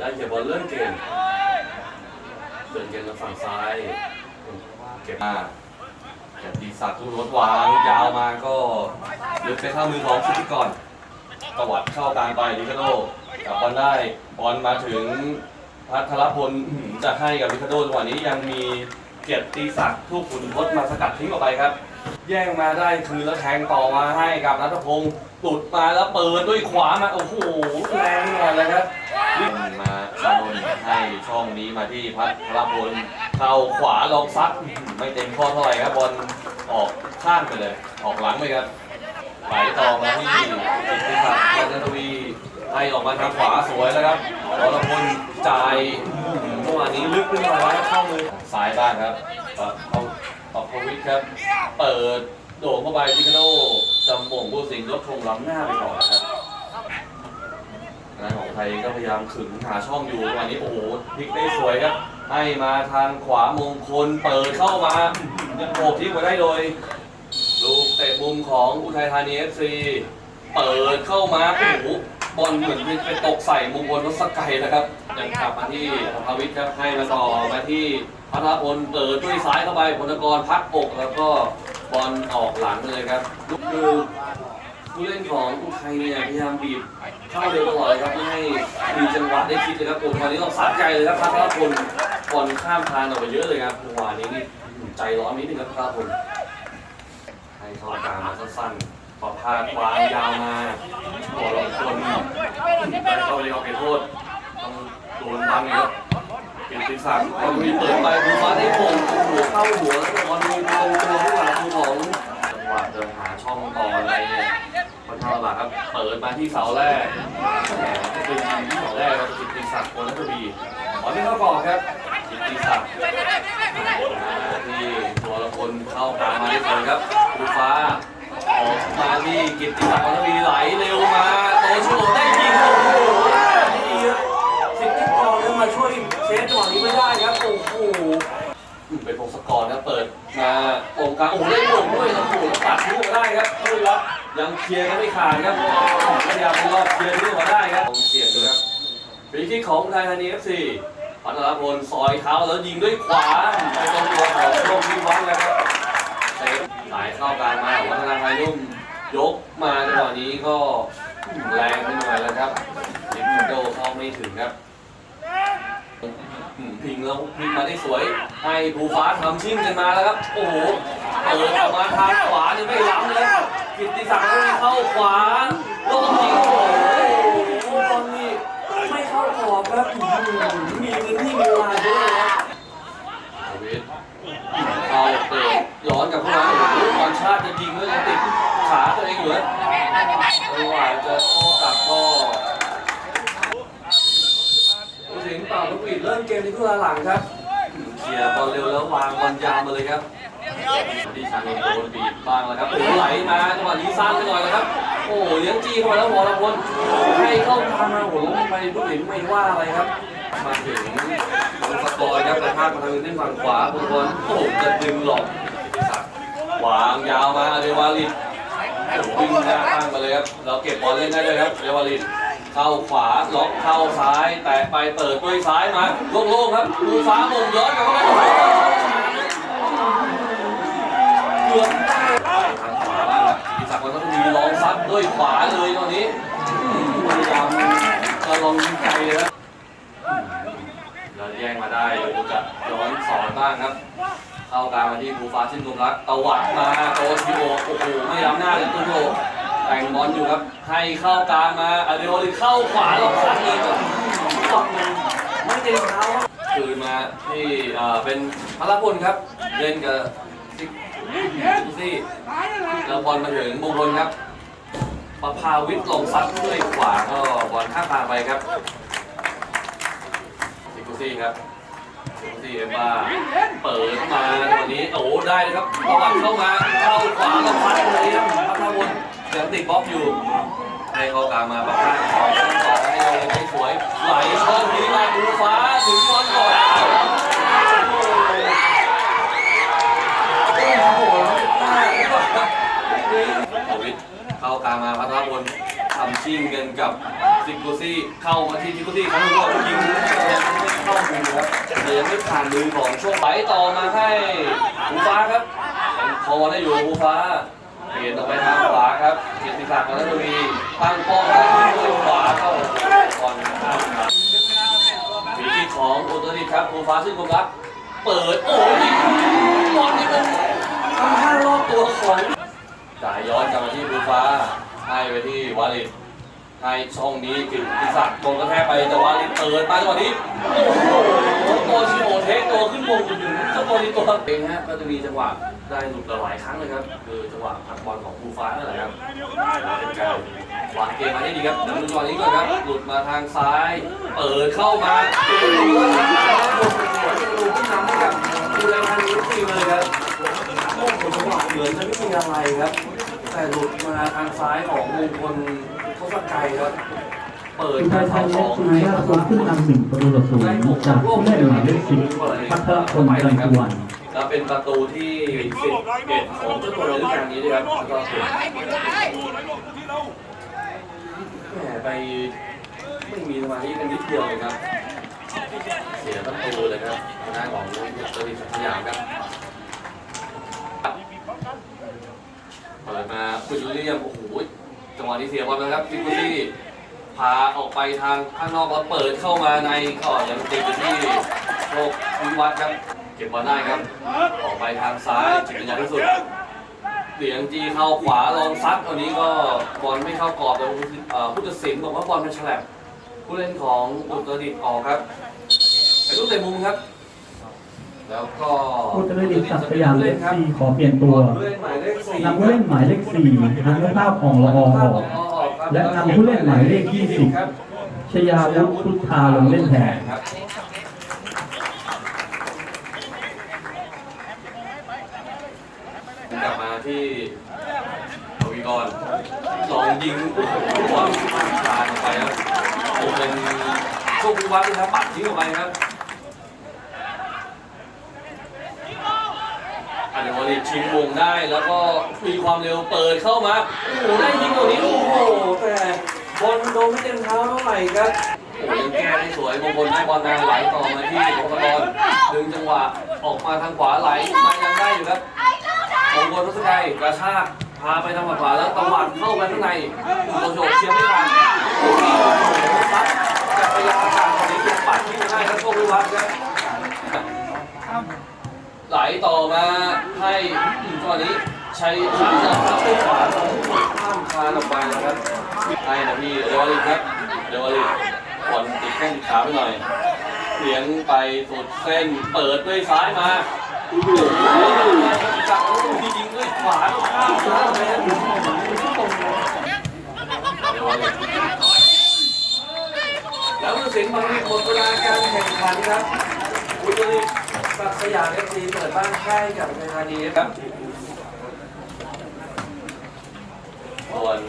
ได้เก็บบอลเริ่มเกมเดินเกมทางฝั่งซ้ายเก็บมาแต่ตีศักดิ์ทุรถวางยาวมาก็ลึกไปข้ามือของสุธิกรตวัดเข้ากางไปลิคาโดกลับบอลได้บอลมาถึงพัทรพลจะให้กับลิคาโดจังหวะนี้ยังมีเกียรติศักดิ์ทุกขุนทศมาสกัดทิ้งออกไปครับ แย่งมาได้คืนแล้วแทงต่อมาให้กับนัทพงศ์ตุดมาแล้วเปิดด้วยขวามาโอ้โหแรงหน่อยเลย ให้ช่องนี้มาที่พัทรพลเข้าขวาลองซัดไม่เต็มข้อเท่าไหร่ครับบอลออกข้างไปเลย ออกหลังไปครับไหลต่อมาที่กิตติศักดิ์จัทวีให้ออกมาทางขวาสวยแล้วครับวรพลจ่ายอื้อหือจังหวะนี้ลึกขึ้นมาแล้วเข้ามือซ้ายบ้างครับเอาเอออกพวิทย์ครับ เปิดโด่งเข้าไปพิคาโนจำบ่งผู้สิงห์ยกธงล้ำหน้าไปก่อนครับ ทางด้านของไทยก็พยายามขึงหาช่องอยู่วันนี้โอ้โหพลิกได้สวยครับ ให้มาทางขวามงคลเปิดเข้ามายังโผล่ทิ้งมาได้โดย ลูกเตะมุมของอุทัยธานีเอฟซีเปิดเข้ามาโอ้โหบอลเหมือนเป็นตกใส่มงคลวัสกัยนะครับยังกลับมาที่พาวิทย์ครับให้มาต่อมาที่พัทรพลเปิดด้วยซ้ายเข้าไปพลกรพักอกแล้วก็บอลออกหลังเลยครับลูกคือ ผู้เล่นของอุทัยเนี่ยพยายามบีบเข้าเร็วตลอดเลยครับไม่ให้มีจังหวะได้คิดเลยครับโอ้ตอนนี้ต้องซัดใจเลยครับพัทรพลบอลข้ามทางออกไปเยอะเลยครับจังหวะนี้นี่ใจร้อนนิดนึงครับพัทรพลให้เข้ากลางมาสั้นๆพอพาดวางยาวมาหัวลงคนได้เข้าไปเอาไปโทษต้องโดนบังเลยครับเกียรติศักดิ์บอลมีเปิดไปดูฟ้าได้โป่งหัวเข้าหัวแล้วบอลมีตรงตัวผู้หลักผู้ของจังหวะเดินหาช่องต่ออะไรเนี่ยคนเท่าครับ เปิดมาที่เสาแรกเป็นทีมที่เสาแรกครับกิติศักดิ์คนนัทวีบอที่เข้าก่อนครับกิติศักดิ์ที่ตัวละคนเข้ากลางมาได้เลยครับดูฟ้าออกมาที่กิติศักดิ์วัฒวีไหลเร็วมาโตชิโอได้ยิงโอ้โหดีครับสิทธิกรแล้วมาช่วยเซฟจังหวะนี้ไม่ได้ครับโอ้โหเป็นพงศกรนะเปิดมาตรงกางโอ้โหได้หม่งด้วยแล้วโอ้โหปัดทิ้งออกได้ครับด้ว ยังเคลียร์กันไม่ขาดครับพยายามรอบเคลียร์ทิ้งออกมาได้ครับลองเสียบดูครับฟรีคิกของไทยธานีเอฟซีพัทรพลซอยเท้าแล้วยิงด้วยขวาไปตรงตัวของโชควิวัฒน์นะครับเซฟสายเข้ากลางมาวัฒนาไทยนุ่มยกมาจังหวะนี้ก็แรงไปหน่อยแล้วครับลิมโดเข้าไม่ถึงครับพิงแล้วพิงมาได้สวย ให้ภูฟ้าทำชิ่งกันมาแล้วครับ โอ้โหเปิดออกมาทางขวานี่ไม่ล้ำแล้ว กิตติศักดิ์ก็มีเข้าขวาลงยิงโอ้โหตอนนี้ไม่เข้ากรอบครับมีพื้นที่มีเวลาเยอะเลยครับชีวิตเข้าเตะย้อนกลับเข้ามาโอ้โหบอลชาติจะยิงแล้วยติดขาตัวเองอยู่นะจังหวะจะโต้กลับก็ผู้สิงห์เป่าลูกปิดเริ่มเกมในครึ่งหลังครับเคลียร์บอลเร็วแล้ววางบอลยาวมาเลยครับ ที่ชาโดนบีบบ้างแล้วครับโอ้ไหลมาจังหวะนี้สร้างไปหน่อยแล้วครับ โอ้โหเลี้ยงจี้เข้ามาแล้ววรพลให้เข้าทางมาโอ้โหลงไปผู้สิงไม่ว่าอะไรครับ มาถึงลงสกอร์ครับแต่พลาดมาทางด้านฝั่งขวาบอลโอ้โหจะดึงหลอกวางยาวมาเดวาลินวิ่งหน้าตั้งมาเลยครับ เราเก็บบอลเล่นได้เลยครับเดวาลินเข้าขวาล็อกเข้าซ้าย แตะไปเปิดด้วยซ้ายมาโล่งๆครับดูฟ้ามงย้อนกลับเข้าไป หเกือบได้ทางขวาบ้างครับกิติศักดิ์วันต้องมีลองซัดด้วยขวาเลยตอนนี้พยายามจะลองยิงไกลเลยครับอืมแล้วแย่งมาได้ดูจะย้อนสอนบ้างครับ เข้ากลางมาที่ภูฟ้าชินกุมรักตวัดมาโตชิโอโอ้โหไม่ล้ำหน้าเลยตุโยแต่งบอลอยู่ครับให้เข้ากลางมาอเดโอลิเข้าขวาลองซัดอีกครับตอกมันไม่เต็มเท้าคืนมาที่เอ่อเป็นพลพลครับ เล่นกับ ซิกซิกซี่แล้วบอลมาถึงมงคลครับประภาวิทย์ลงซัดด้วยขวาก็บอลข้ามทางไปครับซิกซี่ครับซิกซี่เอ็มบ้าเปิดมาวันนี้โอ้ได้เลยครับตวัดเข้ามาเข้าขวาแล้วพัดเลยครับพัทรพลยังติดบล็อกอยู่ให้เขากลางมาประพาสต่อต่อให้เลยไม่สวยไหลช่องนี้มาดูฟ้าถึงบอลก่อน โควิดเข้ากลางมาพัทรพลทำชิงกันกับซิกโกซี่เข้ามาที่ซิกโกซี่ครั้งนี้ก็ยิงเข้ามือครับแต่ยังไม่ผ่านมือของช่วงไหลต่อมาให้ภูฟ้าครับยังคอได้อยู่ภูฟ้าเปลี่ยนออกไปทางขวาครับเกียรติศักดิ์มาแล้วทวีตั้งป้องกันด้วยขวาเข้าก่อนข้ามมาฝีที่ของอุตรดิตถ์ครับภูฟ้าซึ่งคมรักเปิดโอ้ยบอลนี่มันทำท่ารอบตัวของ จ่ายย้อนกลับมาที่ภูฟ้า ให้ไปที่วาลิดให้ช่องนี้กิตติศักดิ์โดนกระแทกไปแต่วาลิดเปิดมาจังหวะนี้โอ้โหตัวชิโอเทคตัวขึ้นวงอยู่เจ้าตัวนี้ตัวเองฮะก็จะมีจังหวะได้หลุดหลายครั้งเลยครับคือจังหวะพักบอลของภูฟ้านั่นแหละครับเป็นการวางเกมมาได้ดีครับเดี๋ยวดูจังหวะนี้ก่อนครับหลุดมาทางซ้าย เปิดเข้ามาโอ้โหดูขึ้นนำให้กับดูแลทางนี้ทีเลยครับโอ้โหจังหวะเหมือนจะไม่มีอะไรครับ แต่หลุดมาทางซ้ายของมงคลทศกัยครับ เปิดได้เสาสองให้ริยะขึ้นนำหนึ่งประตูต่อศูนย์จากผู้เล่นหมายเลขสิบพัทรพลจันทวันแล้วเป็นประตูที่สิบเอ็ดของเจ้าตัวในฤดูกาลนี้ด้วยครับแล้วก็แหมไปไม่มีสมาธิกันนิดเดียวเลยครับ เสียประตูเลยครับทางด้านของเจ้าตริสักยามครับเปิด มาคุณยูเลียมโอ้โหจังหวะนี้เสียบอลนะครับฟิกซี่พาออกไปทางข้างนอกแล้วเปิดเข้ามาในก็ยังติดอยู่ที่โลกวิวัฒน์ครับเก็บบอลได้ครับ ออกไปทางซ้ายจิตวิญญาณที่สุดเหลียงจีเข้าขวาลองซัดตัวนี้ก็บอลไม่เข้ากรอบแต่ผู้ตัดสินบอกว่าบอลเป็นฉลับผู้เล่นของอุตรดิตออกครับไปลูกเตะมุมครับ แล้วก็ผู้เล่นศักดิ์สยามผู้เลเล่ขนครับสี่ขอเปลี่ยนตัวผู้เล่นหมายเลขสี่นำผู้เล่นหมายเลขสี่นักภาพของละออออกและนำผู้เล่นหมายเลขยี่สิบครับชยาวุฒิพุทธาลงเล่นแทนครับกลับมาที่ทวีกรลองยิงโอ้โหบอลคลานออกไปครับโอ้เป็นโชควิวัฒน์นะครับปัดทิ้งออกไปครับ อันเดวอลีชิงวงได้แล้วก็มีความเร็วเปิดเข้ามา โอ้โหได้ยิงตัวนี้ โอ้โห แต่บอลโดนไม่เต็มเท้าเท่าไหร่ครับโอ้ยยังแก้ได้สวยมงคลได้บอลนาไหลต่อมาที่พงศกรดึงจังหวะออกมาทางขวาไหลมายังได้อยู่ครับมงคลทศกัยกระชากพาไปทางขวาแล้วตะวัดเข้าไปข้างในโดนโฉบเชียร์ไม่ทันโอ้โหซัดจักรยานผ่านตอนนี้ยังปัดที่ได้ครับโชควิวัฒน์ครับ ไหลต่อมาให้ตอนนี้ใช้ขาหลังครับด้วยขวาข้ามคานออกไปนะครับให้นะพี่เดวอลิครับเดวอลินบอลติดแข้งขาไปหน่อยเลี้ยงไปสุดเส้นเปิดด้วยซ้ายมาโอ้โหจับแล้วทียิงด้วยขวาข้ามซ้ายไปนะแล้วผู้ตัดสินบังคับหมดเวลาการแข่งขันครับอุตรดิ ตถ์ศักสยามเอฟซีเปิดบ้านใกล้กับไทยธานีครับส่วน